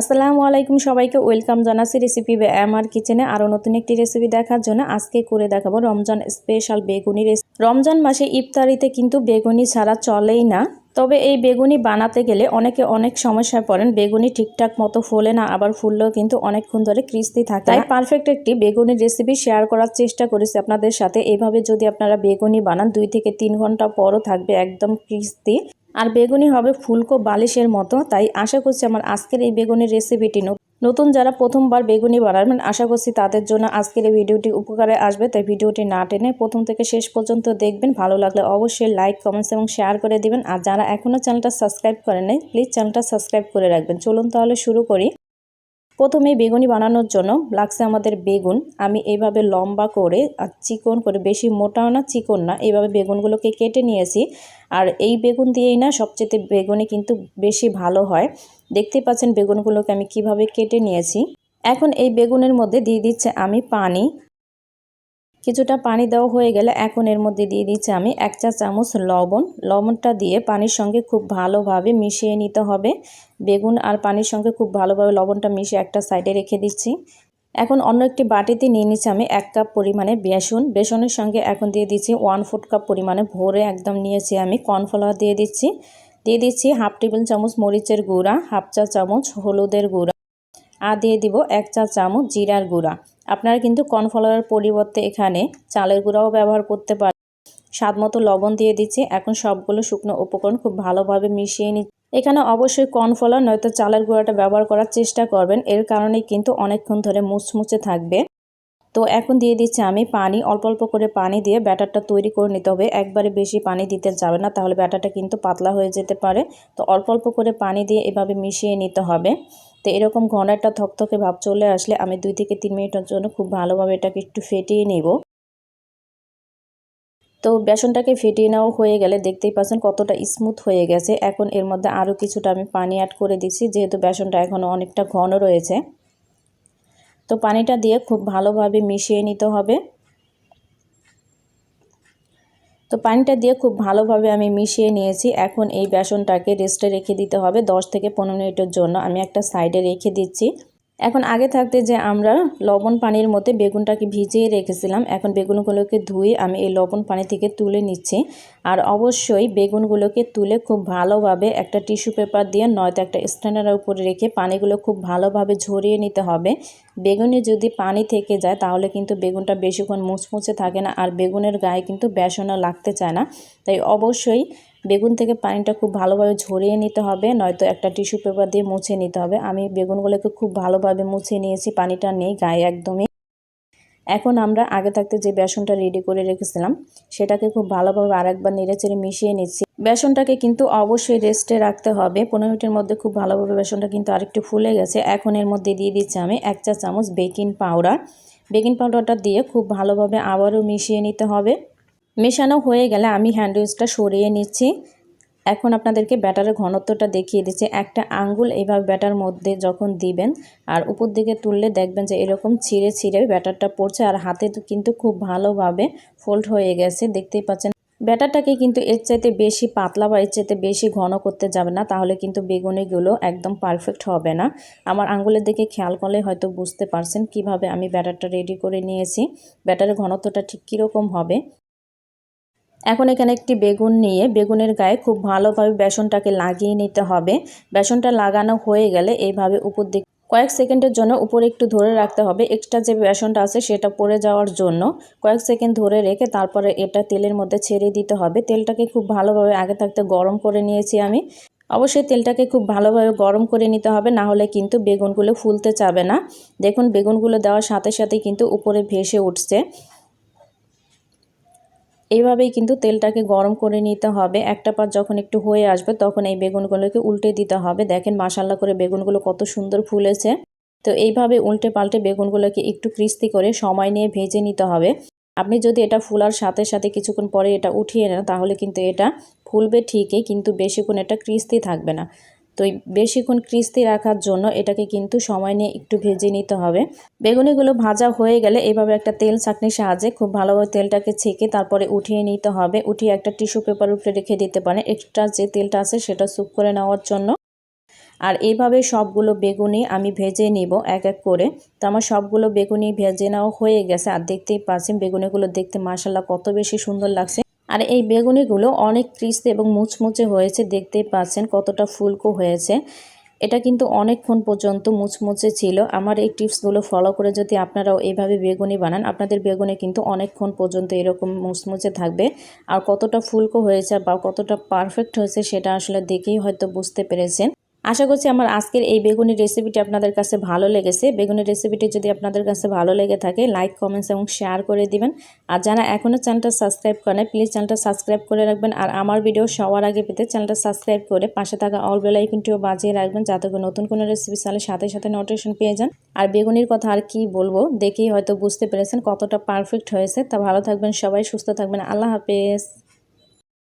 আসসালামু আলাইকুম সবাইকে, ওয়েলকাম জানাচ্ছি রেসিপি আমার কিচেনে আরও নতুন একটি রেসিপি দেখার জন্য আজকে করে দেখাবো রমজান স্পেশাল বেগুনি রেসিপি। রমজান মাসে ইফতারিতে কিন্তু বেগুনি ছাড়া চলেই না, তবে এই বেগুনি বানাতে গেলে অনেকে অনেক সমস্যায় পড়েন, বেগুনি ঠিকঠাক মতো ফোলে না, আবার ফুললেও কিন্তু অনেকক্ষণ ধরে ক্রিস্তি থাকে তাই পারফেক্ট একটি বেগুনির রেসিপি শেয়ার করার চেষ্টা করেছি আপনাদের সাথে। এভাবে যদি আপনারা বেগুনি বানান, দুই থেকে তিন ঘণ্টা পরও থাকবে একদম ক্রিস্তি আর বেগুনি হবে ফুলকো বালিশের মতো। তাই আশা করছি আমার আজকের এই বেগুনির রেসিপিটি নতুন যারা প্রথমবার বেগুনি বানাবেন, আশা করছি তাদের জন্য আজকের এই ভিডিওটি উপকারে আসবে। তাই ভিডিওটি না টেনে প্রথম থেকে শেষ পর্যন্ত দেখবেন। ভালো লাগলে অবশ্যই লাইক কমেন্টস এবং শেয়ার করে দিবেন। আর যারা এখনও চ্যানেলটা সাবস্ক্রাইব করেন নাই প্লিজ চ্যানেলটা সাবস্ক্রাইব করে রাখবেন। চলুন তাহলে শুরু করি। প্রথমে বেগুনি বানানোর জন্য লাগছে আমাদের বেগুন। আমি এইভাবে লম্বা করে আর চিকন করে, বেশি মোটাও না, চিকন না, এইভাবে বেগুনগুলোকে কেটে নিয়েছি। আর এই বেগুন দিয়েই না সবচেয়ে বেগুনে কিন্তু বেশি ভালো হয়। দেখতে পাচ্ছেন বেগুনগুলোকে আমি কীভাবে কেটে নিয়েছি। এখন এই বেগুনের মধ্যে দিয়ে দিচ্ছে আমি পানি। কিছুটা পানি দেওয়া হয়ে গেলে এখন এর মধ্যে দিয়ে দিচ্ছি আমি এক চা চামচ লবণ। লবণটা দিয়ে পানির সঙ্গে খুব ভালোভাবে মিশিয়ে নিতে হবে। বেগুন আর পানির সঙ্গে খুব ভালোভাবে লবণটা মিশিয়ে একটা সাইডে রেখে দিচ্ছি। এখন অন্য একটি বাটিতে নিয়ে নিচ্ছি আমি এক কাপ পরিমাণে বেসন। বেসনের সঙ্গে এখন দিয়ে দিচ্ছি ওয়ান ফুট কাপ পরিমাণে ভরে একদম নিয়েছি আমি কর্নফ্লাওয়ার দিয়ে দিচ্ছি। দিয়ে দিচ্ছি হাফ টেবিল চামচ মরিচের গুঁড়া, হাফ চা চামচ হলুদের গুঁড়া আর দিয়ে দিব এক চা চামচ জিরার গুঁড়া। আপনারা কিন্তু কর্নফ্লাওয়ারের পরিবর্তে এখানে চালের গুঁড়াও ব্যবহার করতে পারেন স্বাদ মতো লবণ দিয়ে দিচ্ছি। এখন সবগুলো শুকনো উপকরণ খুব ভালোভাবে মিশিয়ে নিচ্ছি। এখানে অবশ্যই কর্নফ্লাওয়ার নয়তো চালের গুঁড়াটা ব্যবহার করার চেষ্টা করবেন। এর কারণেই কিন্তু অনেকক্ষণ ধরে মুচমুচে থাকবে। তো এখন দিয়ে দিচ্ছি আমি পানি। অল্প অল্প করে পানি দিয়ে ব্যাটারটা তৈরি করে নিতে হবে। একবারে বেশি পানি দিতে যাবে না, তাহলে ব্যাটারটা কিন্তু পাতলা হয়ে যেতে পারে। তো অল্প অল্প করে পানি দিয়ে এভাবে মিশিয়ে নিতে হবে। তো এরকম ঘন একটা থকথকে ভাব চলে আসলে আমি দুই থেকে তিন মিনিটের জন্য খুব ভালোভাবে এটাকে একটু ফেটিয়ে নেব। তো বেসনটাকে ফেটিয়ে নেওয়া হয়ে গেলে দেখতেই পাচ্ছেন কতটা স্মুথ হয়ে গেছে। এখন এর মধ্যে আরও কিছুটা আমি পানি অ্যাড করে দিচ্ছি, যেহেতু বেসনটা এখনও অনেকটা ঘন রয়েছে। তো পানিটা দিয়ে খুব ভালোভাবে মিশিয়ে নিতে হবে। তো পানিটা দিয়ে খুব ভালোভাবে আমি মিশিয়ে নিয়েছি। এখন এই বেসনটাকে রেস্টে রেখে দিতে হবে 10 থেকে পনেরো মিনিটের জন্য। আমি একটা সাইডে রেখে দিচ্ছি। এখন আগে থাকতে যে আমরা লবণ পানির মধ্যে বেগুনটাকে ভিজিয়ে রেখেছিলাম, এখন বেগুনগুলোকে ধুয়ে আমি এই লবণ পানি থেকে তুলে নিচ্ছি। আর অবশ্যই বেগুনগুলোকে তুলে খুব ভালোভাবে একটা টিস্যু পেপার দিয়ে নয়তো একটা স্ট্যান্ডারের উপরে রেখে পানিগুলো খুব ভালোভাবে ঝরিয়ে নিতে হবে। বেগুনে যদি পানি থেকে যায় তাহলে কিন্তু বেগুনটা বেশিক্ষণ মুচমুচে থাকে না আর বেগুনের গায়ে কিন্তু বেসনও লাগতে চায় না। তাই অবশ্যই বেগুন থেকে পানিটা খুব ভালোভাবে ঝরিয়ে নিতে হবে, নয়তো একটা টিস্যু পেপার দিয়ে মুছে নিতে হবে। আমি বেগুনগুলোকে খুব ভালোভাবে মুছে নিয়েছি, পানিটা নেই গায়ে একদমই। এখন আমরা আগে থাকতে যে বেসনটা রেডি করে রেখেছিলাম, সেটাকে খুব ভালোভাবে আরেকবার নেড়েচেড়ে মিশিয়ে নিচ্ছি। বেসনটাকে কিন্তু অবশ্যই রেস্টে রাখতে হবে। পনেরো মিনিটের মধ্যে খুব ভালোভাবে বেসনটা কিন্তু আরেকটু ফুলে গেছে। এখন এর মধ্যে দিয়ে দিচ্ছি আমি এক চা চামচ বেকিং পাউডার বেকিং পাউডারটা দিয়ে খুব ভালোভাবে আবারও মিশিয়ে নিতে হবে। মেশানো হয়ে গেলে আমি হ্যান্ডউইচটা সরিয়ে নিচ্ছি। এখন আপনাদেরকে ব্যাটারের ঘনত্বটা দেখিয়ে দিচ্ছি। একটা আঙ্গুল এইভাবে ব্যাটার মধ্যে যখন দিবেন আর উপর দিকে তুললে দেখবেন যে এরকম ছিঁড়ে ছিঁড়ে ব্যাটারটা পড়ছে আর হাতে কিন্তু খুব ভালোভাবে ফোল্ড হয়ে গেছে। দেখতেই পাচ্ছেন, ব্যাটারটাকে কিন্তু এর চাইতে বেশি পাতলা বা এর চাইতে বেশি ঘন করতে যাবে না, তাহলে কিন্তু বেগুনিগুলো একদম পারফেক্ট হবে না। আমার আঙ্গুলের দিকে খেয়াল করলে হয়তো বুঝতে পারছেন কীভাবে আমি ব্যাটারটা রেডি করে নিয়েছি। ব্যাটারের ঘনত্বটা ঠিক কীরকম হবে? এখন এখানে একটি বেগুন নিয়ে বেগুনের গায়ে খুব ভালোভাবে বেসনটাকে লাগিয়ে নিতে হবে। বেসনটা লাগানো হয়ে গেলে এইভাবে উপর দিক কয়েক সেকেন্ডের জন্য উপরে একটু ধরে রাখতে হবে। এক্সট্রা যে বেসনটা আছে সেটা পড়ে যাওয়ার জন্য কয়েক সেকেন্ড ধরে রেখে তারপরে এটা তেলের মধ্যে ছেড়ে দিতে হবে। তেলটাকে খুব ভালোভাবে আগে থাকতে গরম করে নিয়েছি আমি। অবশ্যই তেলটাকে খুব ভালোভাবে গরম করে নিতে হবে, না হলে কিন্তু বেগুনগুলো ফুলতে চাবে না। দেখুন, বেগুনগুলো দেওয়ার সাথে সাথে কিন্তু উপরে ভেসে উঠছে। এইভাবেই কিন্তু তেলটাকে গরম করে নিতে হবে। একটা পাত যখন একটু হয়ে আসবে তখন এই বেগুনগুলোকে উল্টে দিতে হবে। দেখেন মাসাল্লা করে বেগুনগুলো কত সুন্দর ফুলেছে। তো এইভাবে উল্টে পাল্টে বেগুনগুলোকে একটু ক্রিস্তি করে সময় নিয়ে ভেজে নিতে হবে। আপনি যদি এটা ফুলার সাথে সাথে কিছুক্ষণ পরে এটা উঠিয়ে নেন তাহলে কিন্তু এটা ফুলবে ঠিকই, কিন্তু বেশিক্ষণ এটা ক্রিস্তি থাকবে না। তো বেশিক্ষণ ক্রিস্তি রাখার জন্য এটাকে কিন্তু সময় নিয়ে একটু ভেজে নিতে হবে। বেগুনিগুলো ভাজা হয়ে গেলে এভাবে একটা তেল চাকনির সাহায্যে খুব ভালোভাবে তেলটাকে ছেঁকে তারপরে উঠিয়ে নিতে হবে। উঠিয়ে একটা টিস্যু পেপার উপরে রেখে দিতে পারেন। এক্সট্রা যে তেলটা আছে সেটা স্যুপ করে নেওয়ার জন্য। আর এইভাবে সবগুলো বেগুনি আমি ভেজে নিব এক এক করে। তো আমার সবগুলো বেগুনি ভেজে নেওয়া হয়ে গেছে। আর দেখতেই পাচ্ছেন বেগুনিগুলো দেখতে মাসাল্লাহ কত বেশি সুন্দর লাগছে। আর এই বেগুনিগুলো অনেক ক্রিস্পি এবং মুচমুচে হয়েছে, দেখতেই পাচ্ছেন কতটা ফুলকো হয়েছে। এটা কিন্তু অনেকক্ষণ পর্যন্ত মুচমুচে ছিল। আমার এই টিপসগুলো ফলো করে যদি আপনারাও এইভাবে বেগুনি বানান, আপনাদের বেগুনি কিন্তু অনেকক্ষণ পর্যন্ত এরকম মুচমুচে থাকবে। আর কতটা ফুলকো হয়েছে বা কতটা পারফেক্ট হয়েছে, সেটা আসলে দেখেই হয়তো বুঝতে পেরেছেন। আশা করছি আমার আজকের এই বেগুনির রেসিপিটি আপনাদের কাছে ভালো লেগেছে। বেগুনের রেসিপিটি যদি আপনাদের কাছে ভালো লেগে থাকে লাইক কমেন্টস এবং শেয়ার করে দিবেন। আর যারা এখনও চ্যানেলটা সাবস্ক্রাইব করেন প্লিজ চ্যানেলটা সাবস্ক্রাইব করে রাখবেন। আর আমার ভিডিও সবার আগে পেতে চ্যানেলটা সাবস্ক্রাইব করে পাশে থাকা অল বেল আইকনটিও বাজিয়ে রাখবেন, যাতে করে নতুন কোনো রেসিপি চালে সাথে সাথে নোটিফিকেশন পেয়ে যান। আর বেগুনির কথা আর কি বলব, দেখেই হয়তো বুঝতে পেরেছেন কতটা পারফেক্ট হয়েছে। তা ভালো থাকবেন সবাই, সুস্থ থাকবেন। আল্লাহ হাফেজ।